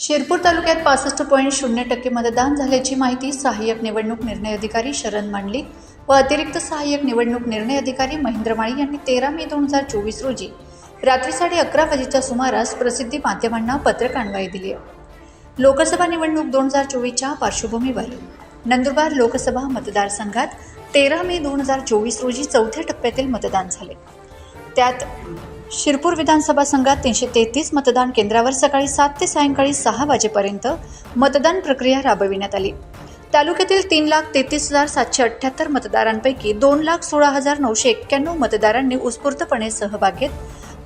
शिरपूर तालुक्यात पासष्ट पॉईंट शून्य टक्के मतदान झाल्याची माहिती सहाय्यक निवडणूक निर्णय अधिकारी शरण मांडली व अतिरिक्त सहाय्यक निवडणूक निर्णय अधिकारी महेंद्र माळी यांनी तेरा मे दोन हजार चोवीस रोजी रात्री साडे अकरा वाजेच्या सुमारास प्रसिद्धी माध्यमांना पत्रकान्वये दिली. लोकसभा निवडणूक दोन हजार चोवीसच्या पार्श्वभूमीवर नंदुरबार लोकसभा मतदारसंघात तेरा मे दोन हजार चोवीस रोजी चौथ्या टप्प्यातील मतदान झाले. त्यात शिरपूर विधानसभा संघात तीनशे तेहतीस मतदान केंद्रावर सकाळी सात ते सायंकाळी सहा वाजेपर्यंत मतदान प्रक्रिया राबविण्यात आली. तालुक्यातील तीन लाख तेहतीस हजार सातशे अठ्ठ्याहत्तर मतदारांपैकी दोन लाख सोळा हजार नऊशे एक्क्याण्णव मतदारांनी उत्स्फूर्तपणे सहभाग घेत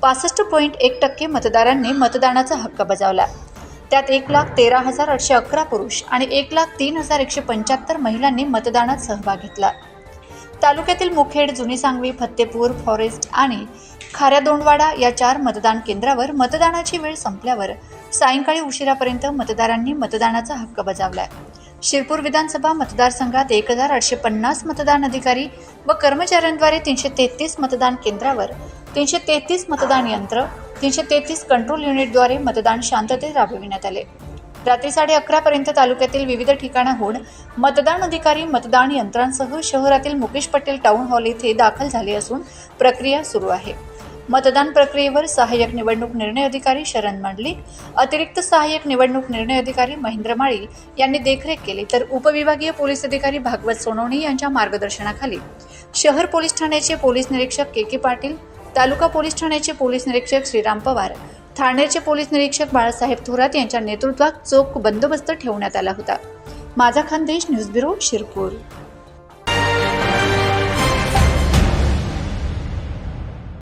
पासष्ट पॉईंट एक टक्के मतदारांनी मतदानाचा हक्क बजावला. त्यात एक लाख तेरा हजार आठशे अकरा पुरुष आणि एक लाख तीन हजार एकशे पंच्याहत्तर महिलांनी मतदानात सहभाग घेतला. तालुक्यातील मुखेड जुनी सांगवी फत्तेपूर फॉरेस्ट आणि खाऱ्या दोंडवाडा या चार मतदान केंद्रावर मतदानाची वेळ संपल्यावर सायंकाळी उशिरापर्यंत मतदारांनी मतदानाचा हक्क बजावलाय. शिरपूर विधानसभा मतदारसंघात एक हजार आठशे पन्नास मतदान अधिकारी व कर्मचाऱ्यांद्वारे तीनशे तेहतीस मतदान केंद्रावर तीनशे तेहतीस मतदान यंत्र तीनशे तेहतीस कंट्रोल युनिटद्वारे मतदान शांततेत राबविण्यात आले. रात्री साडे अकरापर्यंत तालुक्यातील विविध ठिकाणाहून मतदान अधिकारी मतदान यंत्रांसह शहरातील मुकेश पटेल टाऊन हॉल येथे दाखल झाले असून प्रक्रिया सुरू आहे. मतदान प्रक्रियेवर सहाय्यक निवडणूक निर्णय अधिकारी शरण मंडलिक अतिरिक्त सहाय्यक निवडणूक निर्णय अधिकारी महेंद्र माळी यांनी देखरेख केली तर उपविभागीय पोलीस अधिकारी भागवत सोनवणी यांच्या मार्गदर्शनाखाली. शहर पोलीस ठाण्याचे पोलीस निरीक्षक K K Patil taluka police ठाण्याचे पोलीस निरीक्षक श्रीराम पवार ठाण्याचे पोलीस निरीक्षक बाळासाहेब थोरात यांच्या नेतृत्वात चोख बंदोबस्त ठेवण्यात आला होता. माझा खानदेश न्यूज ब्युरो शिरपूर.